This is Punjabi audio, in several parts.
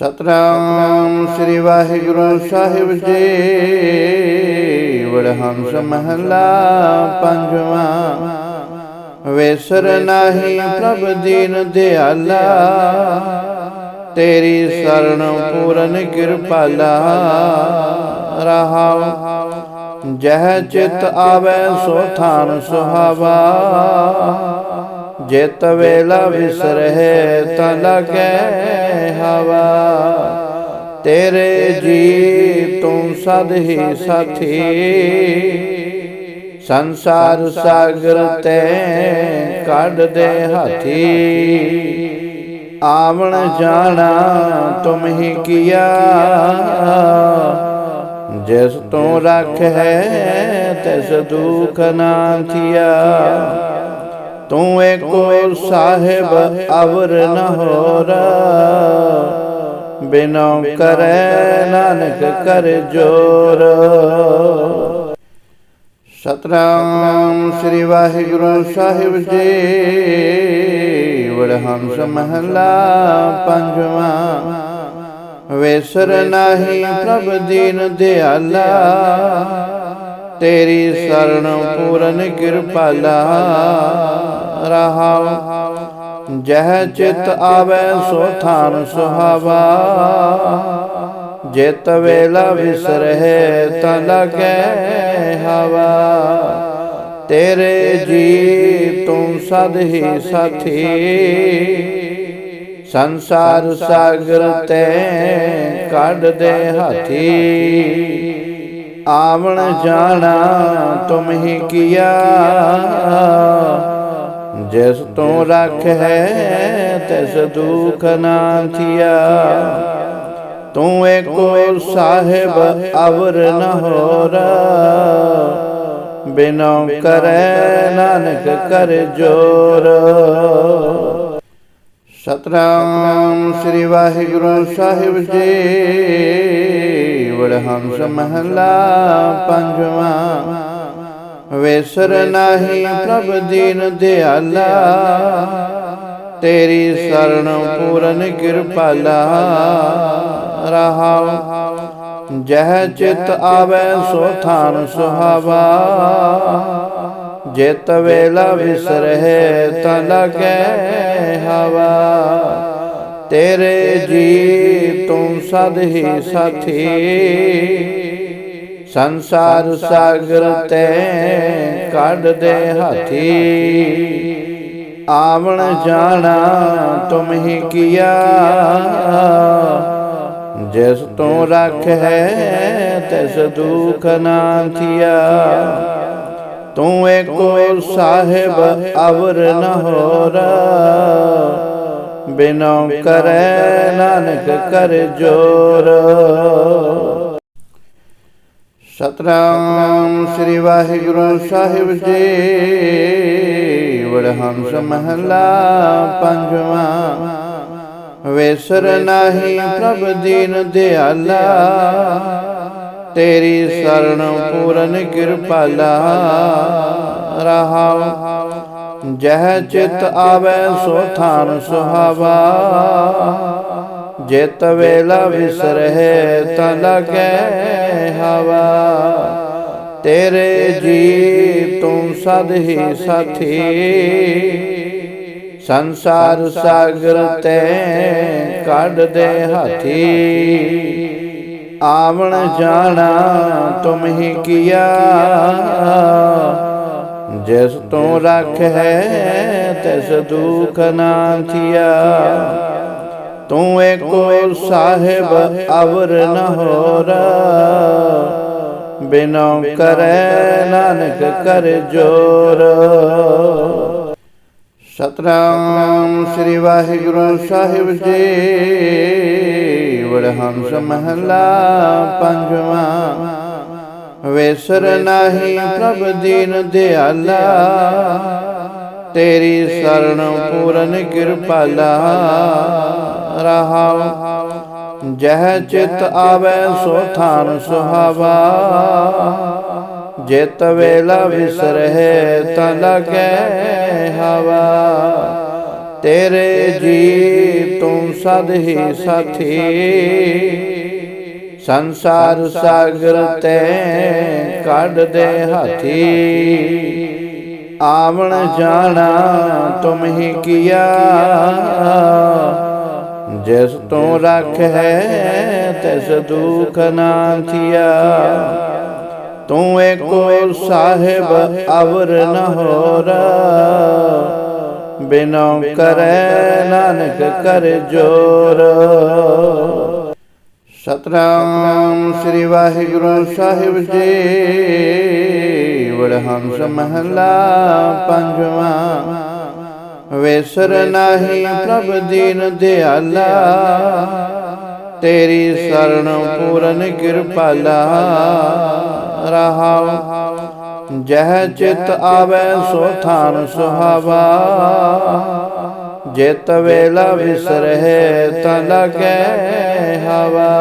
ਸਤਨਾਮ ਸ੍ਰੀ ਵਾਹਿਗੁਰੂ ਸਾਹਿਬ ਜੀ। ਵਡਹੰਸ ਮਹਲਾ ਪੰਜਵਾਂ। ਵੇਸਰ ਨਾਹੀ ਪ੍ਰਭ ਦੀਨ ਦਿਆਲਾ। ਤੇਰੀ ਸਰਣ ਪੂਰਨ ਕਿਰਪਾਲਾ। ਰਹਾਉ, ਜਹ ਚਿਤ ਆਵੈ ਸੋ ਥਾਨ ਸੁਹਾਵਾ। ਜਿਤ ਵੇਲਾ ਵਿਸਰਹਿ ਤਾ ਲਗੈ ਹਵਾ। ਤੇਰੇ ਜੀ ਤੂੰ ਸਦ ਹੀ ਸਾਥੀ। ਸੰਸਾਰ ਸਾਗਰ ਤੇ ਕੱਢ ਦੇ ਹਾਥੀ। ਆਵਣ ਜਾਣਾ ਤੁਮ ਹੀ ਕੀਆ। ਜਿਸ ਤੋਂ ਰੱਖ ਹੈ ਤਿਸ ਦੁਖ ਨਾ ਥਿਆ ਤੂੰ ਏਕੋ ਸਾਹਿਬ ਅਵਰ ਨ ਹੋਰ। ਬਿਨੋ ਕਰੈ ਨਾਨਕ ਕਰ ਜੋਰ। ਸਤਨਾਮ ਸ੍ਰੀ ਵਾਹਿਗੁਰੂ ਸਾਹਿਬ ਜੀ। ਵਡਹੰਸ ਮਹਲਾ ਪੰਜਵਾਂ। ਵੇਸਰ ਨਾਹੀ ਪ੍ਰਭ ਦੀਨ ਦਿਆਲਾ। ਤੇਰੀ ਸਰਣ ਪੂਰਨ ਕਿਰਪਾਲਾ। ਰਹਾਉ ਜਹ ਚਿਤ ਆਵੈ ਸੋ ਥਾਨ ਸੁਹਾਵਾ। ਜਿਤ ਵੇਲਾ ਵਿਸਰਹਿ ਤ ਲਗੈ ਹਵਾ। ਤੇਰੇ ਜੀ ਤੂੰ ਸਦ ਹੀ ਸਾਥੀ। ਸੰਸਾਰ ਸਾਗਰ ਤੇ ਕੱਢ ਦੇ ਹਾਥੀ। ਆਵਣ ਜਾਣਾ ਤੁਮ ਹੀ ਕੀਆ। ਜਿਸ ਤੋਂ ਰੱਖ ਹੈ ਤਿਸ ਦੁਖ ਨਾ ਥੀਆ। ਤੂੰ ਏਕੋ ਸਾਹਿਬ ਅਵਰ ਨ ਹੋਰ। ਬਿਨੋ ਕਰੈ ਨਾਨਕ ਕਰ ਜੋਰ। ਸਤਨਾਮ ਸ੍ਰੀ ਵਾਹਿਗੁਰੂ ਸਾਹਿਬ ਜੀ। ਵਡਹੰਸ ਮਹਲਾ ਪੰਜਵਾਂ। ਵੇਸਰ ਨਾਹੀ ਪ੍ਰਭ ਦੀਨ ਦਿਆਲਾ, ਤੇਰੀ ਸਰਣ ਪੂਰਨ ਕਿਰਪਾਲਾ। ਰਹਾਉ, ਜਹ ਚਿਤ ਆਵੈ ਸੋ ਥਾਨ ਸੁਹਾਵਾ। ਜਿਤ ਵੇਲਾ ਵਿਸਰਹਿ ਤਾ ਲਗੈ ਹਵਾ। ਤੇਰੇ ਜੀ ਤੂੰ ਸਦ ਹੀ ਸਾਥੀ। ਸੰਸਾਰ ਸਾਗਰ ਤੇ ਕੱਢ ਦੇ ਹਾਥੀ। ਆਵਣ ਜਾਣਾ ਤੁਮ ਹੀ ਕੀਆ। ਜਿਸ ਤੋਂ ਰੱਖ ਹੈ ਤਿਸ ਦੁਖ ਨਾ ਥੀਆ। ਤੂੰ ਏਕੋ ਸਾਹਿਬ ਅਵਰ ਨ ਹੋਰ। ਬਿਨੋ ਕਰੈ ਨਾਨਕ ਕਰ ਜੋਰ। ਸਤਨਾਮ ਸ੍ਰੀ ਵਾਹਿਗੁਰੂ ਸਾਹਿਬ ਜੀ। ਵਡਹੰਸ ਮਹਲਾ ਪੰਜਵਾਂ। ਵੇਸਰ ਨਾਹੀ ਪ੍ਰਭ ਦੀਨ ਦਿਆਲਾ। ਤੇਰੀ ਸਰਣ ਪੂਰਨ ਕਿਰਪਾਲਾ। ਰਹਾਉ, ਜਹ ਚਿਤ ਆਵੈ ਸੋ ਥਾਨ ਸੁਹਾਵਾ। ਜਿਤ ਵੇਲਾ ਵਿਸਰਹਿ, ਤਾ ਲਗੈ ਹਵਾ। ਤੇਰੇ ਜੀ ਤੂੰ ਸਦ ਹੀ ਸਾਥੀ। ਸੰਸਾਰ ਸਾਗਰ ਤੇ ਕੱਢ ਦੇ ਹਾਥੀ। ਆਵਣ ਜਾਣਾ ਤੁਮ ਹੀ ਕੀਆ। ਜਿਸ ਤੋਂ ਰੱਖ ਹੈ ਤਿਸ ਦੁਖ ਨਾ ਥੀਆ। ਤੂੰ ਏਕੋ ਸਾਹਿਬ ਅਵਰ ਨ ਹੋਰ। ਬਿਨੋ ਕਰੈ ਨਾਨਕ ਕਰ ਜੋਰ। ਸਤਨਾਮ ਸ੍ਰੀ ਵਾਹਿਗੁਰੂ ਸਾਹਿਬ ਜੀ। ਵਡਹੰਸ ਮਹਲਾ ਪੰਜਵਾਂ। ਵੇਸਰ ਨਾਹੀ ਪ੍ਰਭ ਦੀਨ ਦਿਆਲਾ। ਤੇਰੀ ਸਰਣ ਪੂਰਨ ਕਿਰਪਾਲਾ। ਰਹਾਉ ਜਹ ਚਿਤ ਆਵੈ ਸੋ ਥਾਨ ਸੁਹਾਵਾ। ਜਿਤ ਵੇਲਾ ਵਿਸਰਹਿ ਤਾ ਲਗੈ ਹਵਾ। ਤੇਰੇ ਜੀ ਤੂੰ ਸਦ ਹੀ ਸਾਥੀ। ਸੰਸਾਰ ਸਾਗਰ ਤੇ ਕੱਢ ਦੇ ਹਾਥੀ। ਆਵਣ ਜਾਣਾ ਤੁਮ ਹੀ ਕੀਆ। ਜਿਸ ਤੋਂ ਰੱਖ ਹੈ ਤਿਸ ਦੁਖ ਨਾ ਥਿਆ। ਤੂੰ ਏਕੋ ਸਾਹਿਬ ਅਵਰ ਨ ਹੋਰ। ਬਿਨੋ ਕਰੈ ਨਾਨਕ ਕਰ ਜੋਰ। ਸਤਨਾਮ ਸ੍ਰੀ ਵਾਹਿਗੁਰੂ ਸਾਹਿਬ ਜੀ। ਵਡਹੰਸ ਮਹਲਾ ਪੰਜਵਾਂ। ਵੇਸਰ ਨਾਹੀ ਪ੍ਰਭ ਦੀਨ ਦਿਆਲਾ, ਤੇਰੀ ਸਰਣ ਪੂਰਨ ਕਿਰਪਾਲਾ। ਰਹਾਉ, ਜਹ ਚਿਤ ਆਵੇ ਸੋ ਥਾਨ ਸੁਹਾਵਾ। ਜਿਤ ਵੇਲਾ ਵਿਸਰਹਿ ਤਾ ਲਗੈ ਹਵਾ।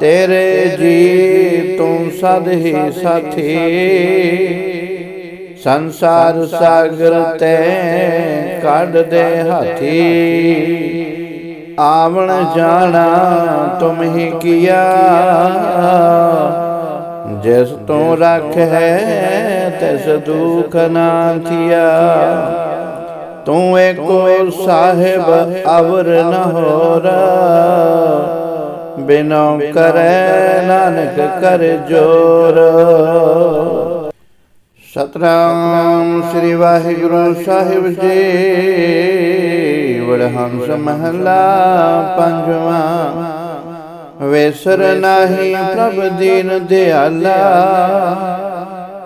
ਤੇਰੇ ਜੀ ਤੂੰ ਸਦ ਹੀ ਸਾਥੀ। ਸੰਸਾਰ ਸਾਗਰ ਤੇ ਕੱਢ ਦੇ ਹਾਥੀ। ਆਵਣ ਜਾਣਾ ਤੁਮ ਹੀ ਕੀਆ। ਜਿਸ ਤੋਂ ਰੱਖ ਹੈ ਤਿਸ ਦੁਖ ਨਾ ਥਿਆ। ਤੂੰ ਏਕੋ ਸਾਹਿਬ ਅਵਰ ਨ ਹੋਰ। ਬਿਨੋ ਕਰੈ ਨਾਨਕ ਕਰ ਜੋਰ। ਸਤਨਾਮ ਸ੍ਰੀ ਵਾਹਿਗੁਰੂ ਸਾਹਿਬ ਜੀ। ਵਡਹੰਸ ਮਹਲਾ ਪੰਜਵਾਂ। ਵੇਸਰ ਨਾਹੀ ਪ੍ਰਭ ਦੀਨ ਦਿਆਲਾ।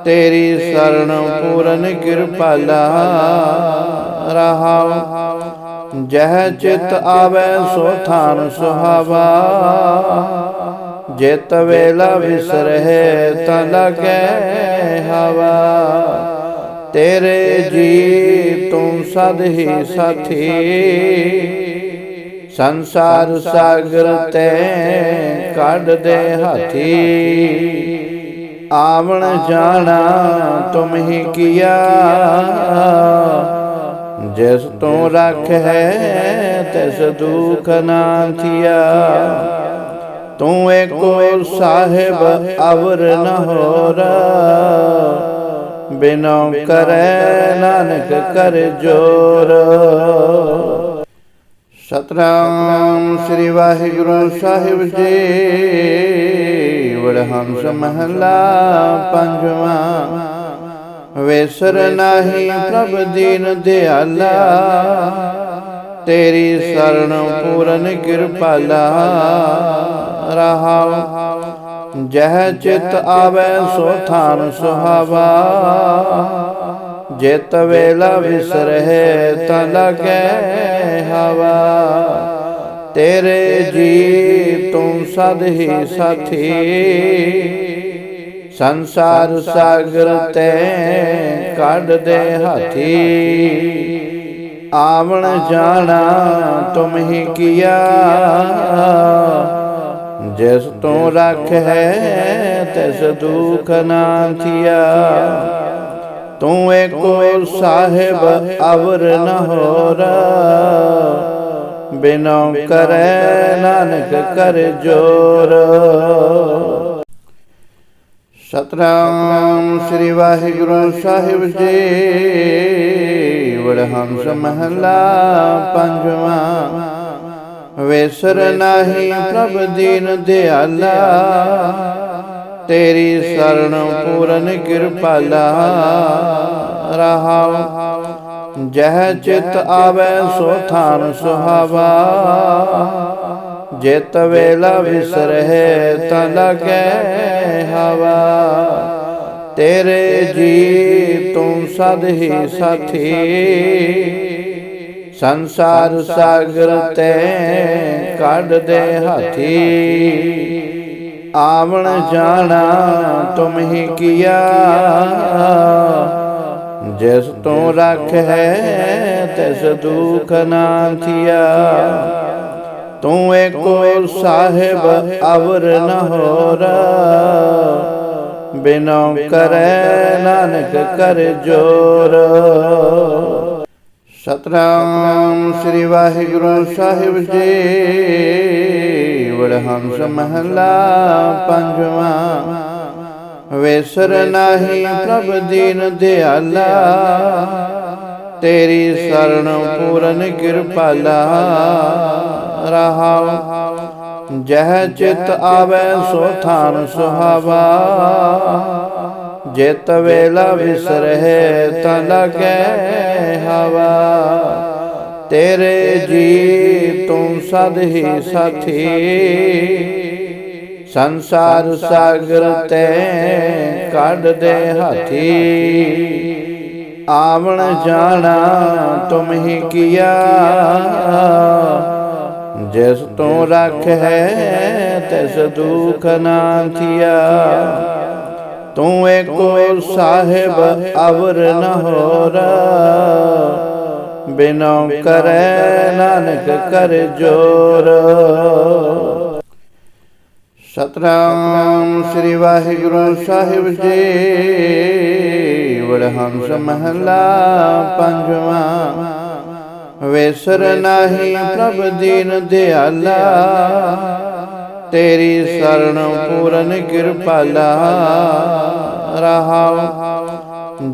ਤੇਰੀ ਸਰਣ ਪੂਰਨ ਕਿਰਪਾਲਾ। ਰਹਾਉ, ਜਹ ਚਿਤ ਆਵੇ ਸੋ ਥਾਨ ਸੁਹਾਵਾ। ਜਿਤ ਵੇਲਾ ਵਿਸਰਹਿ ਤਾ ਲਗੈ ਹਵਾ। ਤੇਰੇ ਜੀ ਤੂੰ ਸਦ ਹੀ ਸਾਥੀ। ਸੰਸਾਰ ਸਾਗਰ ਤੇ ਕੱਢ ਦੇ ਹਾਥੀ। ਆਵਣ ਜਾਣਾ ਤੁਮ ਹੀ ਕੀਆ। ਜਿਸ ਤੋਂ ਰੱਖ ਹੈ ਤਿਸ ਦੁਖ ਨਾ ਥੀਆ ਤੂੰ ਏਕੋ ਸਾਹਿਬ ਅਵਰ ਨ ਹੋਰ। ਬਿਨੋ ਕਰੈ ਨਾਨਕ ਕਰ ਜੋਰ। ਸਤਨਾਮ ਸ੍ਰੀ ਵਾਹਿਗੁਰੂ ਸਾਹਿਬ ਜੀ। ਵਡਹੰਸ ਮਹਲਾ ਪੰਜਵਾਂ। ਵੇਸਰ ਨਾਹੀ ਪ੍ਰਭ ਦੀਨ ਦਿਆਲਾ। ਤੇਰੀ ਸਰਣ ਪੂਰਨ ਕਿਰਪਾਲਾ। ਰਹਾਉ, ਜਹ ਚਿਤ ਆਵੇ ਸੋ ਥਾਨ ਸੁਹਾਵਾ। ਜਿਤ ਵੇਲਾ ਵਿਸਰਹਿ ਤਾ ਲਗੈ ਹਵਾ। ਤੇਰੇ ਜੀ ਤੂੰ ਸਦ ਹੀ ਸਾਥੀ। ਸੰਸਾਰ ਸਾਗਰ ਤੇ ਕੱਢ ਦੇ ਹਾਥੀ। ਆਵਣ ਜਾਣਾ ਤੁਮ ਹੀ ਕੀਆ। ਜਿਸ ਤੋਂ ਰੱਖ ਹੈ, ਤਿਸ ਦੁਖ ਨਾ ਥਿਆ। ਤੂੰ ਏਕੋ ਸਾਹਿਬ, ਅਵਰ ਨ ਹੋਰ। ਬਿਨੋ ਕਰੈ ਨਾਨਕ ਕਰ ਜੋਰ। ਸਤਨਾਮ ਸ੍ਰੀ ਵਾਹਿਗੁਰੂ ਸਾਹਿਬ ਜੀ। ਵਡਹੰਸ ਮਹਲਾ ਪੰਜਵਾਂ। ਵੇਸਰ ਨਾਹੀ ਪ੍ਰਭ ਦੀਨ ਦਿਆਲਾ, ਤੇਰੀ ਸਰਣ ਪੂਰਨ ਕਿਰਪਾਲਾ। ਰਹਾਉ, ਜਹ ਚਿਤ ਆਵੇ ਸੋ ਥਾਨ ਸੁਹਾਵਾ। ਜਿਤ ਵੇਲਾ ਵਿਸਰਹਿ ਤਾ ਲਗੈ ਹਵਾ। ਤੇਰੇ ਜੀ ਤੂੰ ਸਦ ਹੀ ਸਾਥੀ। ਸੰਸਾਰ ਸਾਗਰ ਤੇ ਕੱਢ ਦੇ ਹਾਥੀ। ਆਵਣ ਜਾਣਾ ਤੁਮ ਹੀ ਕੀਆ। ਜਿਸ ਤੋਂ ਰੱਖ ਹੈ ਤਿਸ ਦੁਖ ਨਾ ਥਿਆ। ਤੂੰ ਏਕੋ ਸਾਹਿਬ ਅਵਰ ਨ ਹੋਰ। ਬਿਨੋ ਕਰੈ ਨਾਨਕ ਕਰ ਜੋਰ। ਸਤਨਾਮ ਸ੍ਰੀ ਵਾਹਿਗੁਰੂ ਸਾਹਿਬ ਜੀ। ਵਡਹੰਸ ਮਹਲਾ ਪੰਜਵਾਂ। ਵੇਸਰ ਨਾਹੀ ਪ੍ਰਭ ਦੀਨ ਦਿਆਲਾ। ਤੇਰੀ ਸਰਣ ਪੂਰਨ ਕਿਰਪਾਲਾ। ਰਹਾਉ ਜਹ ਚਿਤ ਆਵੈ ਸੋ ਥਾਨ ਸੁਹਾਵਾ। ਜਿਤ ਵੇਲਾ ਵਿਸਰਹਿ ਤਾਂ ਲਗੈ ਹਵਾ। ਤੇਰੇ ਜੀ ਤੂੰ ਸਦ ਹੀ ਸਾਥੀ। ਸੰਸਾਰ ਸਾਗਰ ਤੇ ਕੱਢ ਦੇ ਹਾਥੀ। ਆਵਣ ਜਾਣਾ ਤੁਮ ਹੀ ਕੀਆ। ਜਿਸ ਤੂੰ ਰੱਖ ਹੈ, ਤਿਸ ਦੁਖ ਨਾ ਥੀਆ। ਤੂੰ ਏਕੋ ਸਾਹਿਬ ਅਵਰ ਨ ਹੋਰ। ਬਿਨੋ ਕਰੈ ਨਾਨਕ ਕਰ ਜੋਰ। ਸਤਨਾਮ ਸ੍ਰੀ ਵਾਹਿਗੁਰੂ ਸਾਹਿਬ ਜੀ। ਵਡਹੰਸ ਮਹਲਾ ਪੰਜਵਾਂ। ਵੇਸਰ ਨਾਹੀ ਪ੍ਰਭ ਦੀਨ ਦਿਆਲਾ ਤੇਰੀ ਸਰਣ ਪੂਰਨ ਕਿਰਪਾਲਾ। ਰਹਾਉ।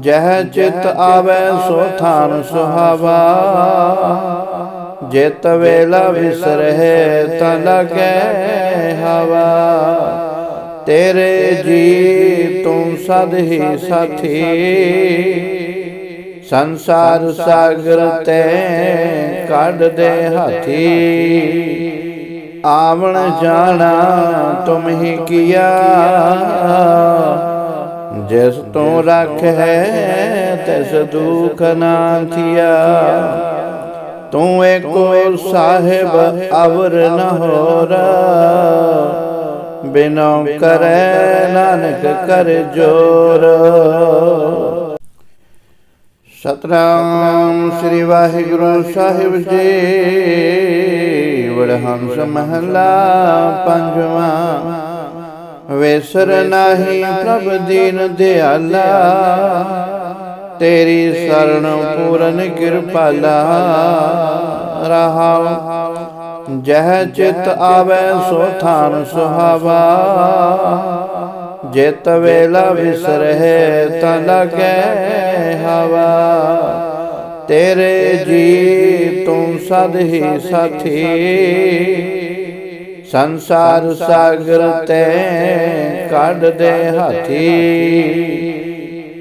ਜਹ ਚਿਤ ਆਵੈ ਸੋ ਥਾਨ ਸੁਹਾਵਾ। ਜਿਤ ਵੇਲਾ ਵਿਸਰਹਿ ਤਾਂ ਲਗੈ ਹਵਾ। ਤੇਰੇ ਜੀ ਤੂੰ ਸਦ ਹੀ ਸਾਥੀ। ਸੰਸਾਰ ਸਾਗਰ ਤੇ ਕੱਢ ਦੇ ਹਾਥੀ। ਆਵਣ ਜਾਣਾ ਤੁਮ ਹੀ ਕੀਆ। ਜਿਸ ਤੂੰ ਰੱਖ ਹੈ ਤਿਸ ਦੁਖ ਨਾ ਥਿਆ। ਤੂੰ ਏਕੋ ਸਾਹਿਬ ਅਵਰ ਨ ਹੋਰ। ਬਿਨੋ ਕਰੈ ਨਾਨਕ ਕਰ ਜੋਰ। ਸਤਨਾਮ ਸ੍ਰੀ ਵਾਹਿਗੁਰੂ ਸਾਹਿਬ ਜੀ। ਵਡਹੰਸ ਮਹਲਾ ਪੰਜਵਾਂ। ਵੇਸਰ ਨਾਹੀ ਪ੍ਰਭ ਦੀਨ ਦਿਆਲਾ। ਤੇਰੀ ਸਰਣ ਪੂਰਨ ਕਿਰਪਾਲਾ। ਰਹਾਉ, ਜਹ ਚਿਤ ਆਵੈ ਸੋ ਥਾਨ ਸੁਹਾਵਾ। ਜਿਤ ਵੇਲਾ ਵਿਸਰਹਿ ਤਾਂ ਲਗੈ ਹਵਾ। ਤੇਰੇ ਜੀ ਤੂੰ ਸਦ ਹੀ ਸਾਥੀ। ਸੰਸਾਰ ਸਾਗਰ ਤੇ ਕੱਢ ਦੇ ਹਾਥੀ।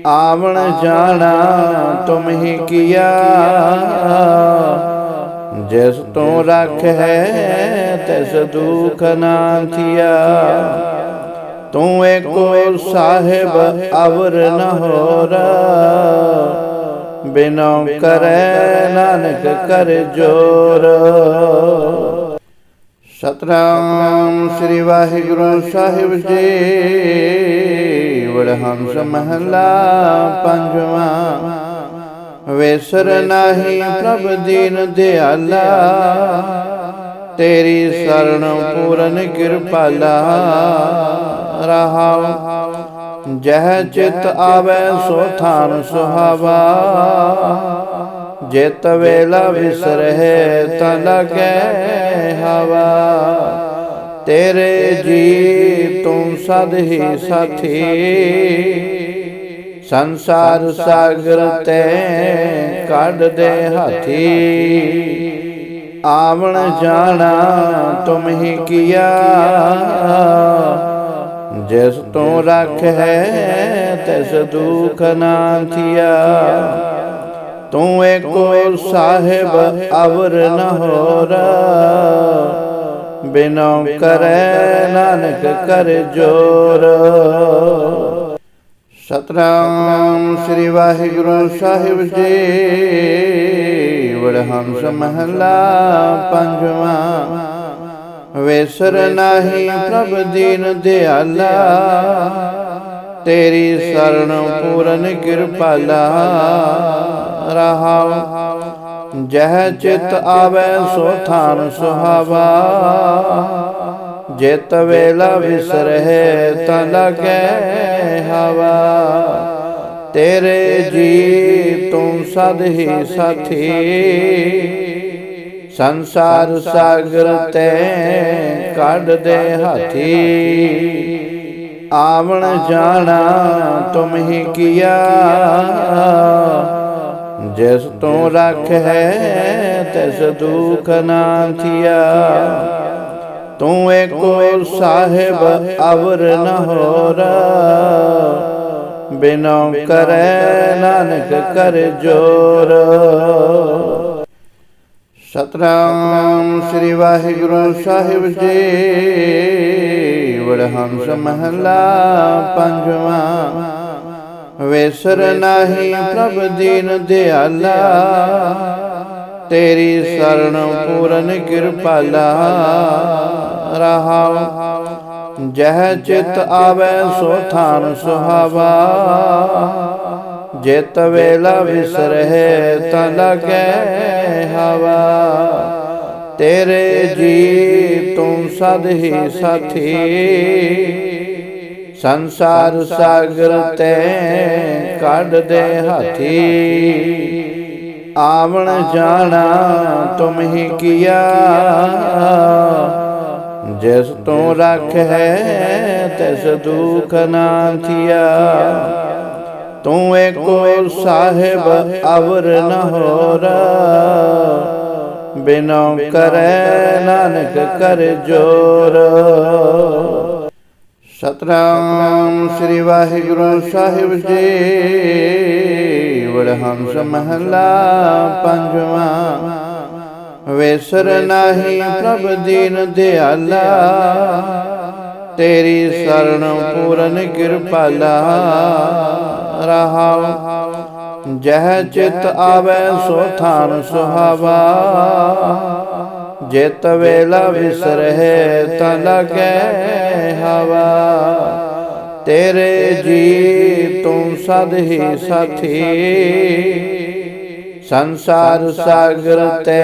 ਆਵਣ ਜਾਣਾ ਤੁਮ ਹੀ ਕੀਆ। ਜਿਸ ਤੂੰ ਰੱਖ ਹੈ ਤਿਸ ਦੁਖ ਨਾ ਥਿਆ। ਤੂੰ ਏਕੋ ਸਾਹਿਬ ਅਵਰ ਨ ਹੋਰ। ਬਿਨੋ ਕਰੈ ਨਾਨਕ ਕਰ ਜੋਰ। ਸਤਨਾਮ ਸ੍ਰੀ ਵਾਹਿਗੁਰੂ ਸਾਹਿਬ ਜੀ। ਵਡਹੰਸ ਮਹਲਾ ਪੰਜਵਾਂ। ਵੇਸਰ ਨਾਹੀ ਪ੍ਰਭ ਦੀਨ ਦਿਆਲਾ। ਤੇਰੀ ਸਰਣ ਪੂਰਨ ਕਿਰਪਾਲਾ। ਰਹਾਉ ਜਹ ਚਿਤ ਆਵੈ ਸੋ ਥਾਨ ਸੁਹਾਵਾ। ਜਿਤ ਵੇਲਾ ਵਿਸਰਹਿ ਤ ਲਗੈ ਹਵਾ। ਤੇਰੇ ਜੀ ਤੂੰ ਸਦ ਹੀ ਸਾਥੀ। ਸੰਸਾਰ ਸਾਗਰ ਤੇ ਕੱਢ ਦੇ ਹਾਥੀ। ਆਵਣ ਜਾਣਾ ਤੁਮ ਹੀ ਕੀਆ। ਜਿਸ ਤੂੰ ਰੱਖ ਹੈ, ਤਿਸ ਦੁਖ ਨਾ ਥੀਆ। ਤੂੰ ਏਕੋ ਸਾਹਿਬ ਅਵਰ ਨ ਹੋਰ। ਬਿਨੋ ਕਰੈ ਨਾਨਕ ਕਰ ਜੋਰ। ਸਤਨਾਮ ਸ੍ਰੀ ਵਾਹਿਗੁਰੂ ਸਾਹਿਬ ਜੀ। ਵਡਹੰਸ ਮਹਲਾ ਪੰਜਵਾਂ। ਵੇਸਰ ਨਾਹੀ ਪ੍ਰਭ ਦੀਨ ਦਿਆਲਾ। ਤੇਰੀ ਸਰਣ ਪੂਰਨ ਕਿਰਪਾਲਾ। ਰਹਾਉ। ਜਹ ਚਿਤ ਆਵੈ ਸੋ ਥਾਨ ਸੁਹਾਵਾ। ਜਿਤ ਵੇਲਾ ਵਿਸਰਹਿ ਤਾਂ ਲਗੈ ਹਵਾ। ਤੇਰੇ ਜੀ ਤੂੰ ਸਦ ਹੀ ਸਾਥੀ। ਸੰਸਾਰ ਸਾਗਰ ਤੇ ਕੱਢ ਹਾਥੀ। ਆਵਣ ਜਾਣਾ ਤੁਮ ਹੀ ਕੀਆ। ਜਿਸ ਤੂੰ ਰੱਖ ਹੈ ਤਿਸ ਦੁਖ ਨਾ ਥਿਆ। ਤੂੰ ਏਕੋ ਸਾਹਿਬ ਅਵਰ ਨ ਹੋਰ। ਬਿਨੋ ਕਰੈ ਨਾਨਕ ਕਰ ਜੋਰ। ਸਤਨਾਮ ਸ੍ਰੀ ਵਾਹਿਗੁਰੂ ਸਾਹਿਬ ਜੀ। ਵਡਹੰਸ ਮਹਲਾ ਪੰਜਵਾ। ਵੇਸਰ ਨਾਹੀ ਪ੍ਰਭ ਦੀਨ ਦਿਆਲਾ। ਤੇਰੀ ਸਰਣ ਪੂਰਨ ਕਿਰਪਾਲਾ। ਰਹਾਉ, ਜਹ ਚਿਤ ਆਵੇ ਸੋ ਥਾਨ ਸੁਹਾਵਾ। ਜਿਤ ਵੇਲਾ ਵਿਸਰਹਿ ਤਾ ਲਗੈ ਹਵਾ। ਤੇਰੇ ਜੀ ਤੂੰ ਸਦ ਹੀ ਸਾਥੀ। ਸੰਸਾਰ ਸਾਗਰ ਤੇ ਕੱਢ ਦੇ ਹਾਥੀ। ਆਵਣ ਜਾਣਾ ਤੁਮ ਹੀ ਕੀਆ। ਜਿਸ ਤੂੰ ਰੱਖ ਹੈ ਤਿਸ ਦੁਖ ਨਾ ਥੀਆ। ਤੂੰ ਏਕੋ ਸਾਹਿਬ ਅਵਰ ਨ ਹੋਰ। ਬਿਨੋ ਕਰੈ ਨਾਨਕ ਕਰ ਜੋਰ। ਸਤਨਾਮ ਸ੍ਰੀ ਵਾਹਿਗੁਰੂ ਸਾਹਿਬ ਜੀ। ਵਡਹੰਸ ਮਹਲਾ ਪੰਜਵਾ। ਵੇਸਰ ਨਾਹੀ ਪ੍ਰਭ ਦੀਨ ਦਿਆਲਾ। ਤੇਰੀ ਸਰਣ ਪੂਰਨ ਕਿਰਪਾਲਾ ਰਹਾਉ ਜਹ ਚਿਤ ਆਵੇ ਸੋ ਥਾਨ ਸੁਹਾਵਾ। ਜਿਤ ਵੇਲਾ ਵਿਸਰਹਿ ਤਾ ਲਗੈ ਹਵਾ। ਤੇਰੇ ਜੀ ਤੂੰ ਸਦ ਹੀ ਸਾਥੀ। ਸੰਸਾਰ ਸਾਗਰ ਤੇ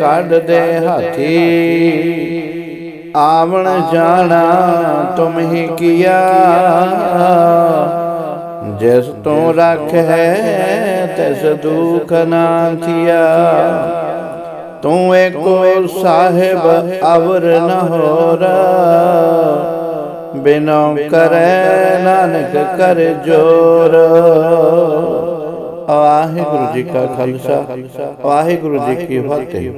ਕੱਢ ਦੇ ਹਾਥੀ। ਆਵਣ ਜਾਣਾ, ਤੁਮ ਹੀ ਕੀਆ। ਜਿਸ ਤੂੰ ਰੱਖ ਹੈ, ਤਿਸ ਦੁਖ ਨਾ ਥਿਆ। ਤੂੰ ਏਕੋ ਸਾਹਿਬ, ਅਵਰ ਨ ਹੋਰ। ਬਿਨੋ ਕਰੈ ਨਾਨਕ ਕਰ ਜੋਰ। ਵਾਹਿਗੁਰੂ ਜੀ ਕਾ ਖਾਲਸਾ, ਵਾਹਿਗੁਰੂ ਜੀ ਕੀ ਫਤਿਹ।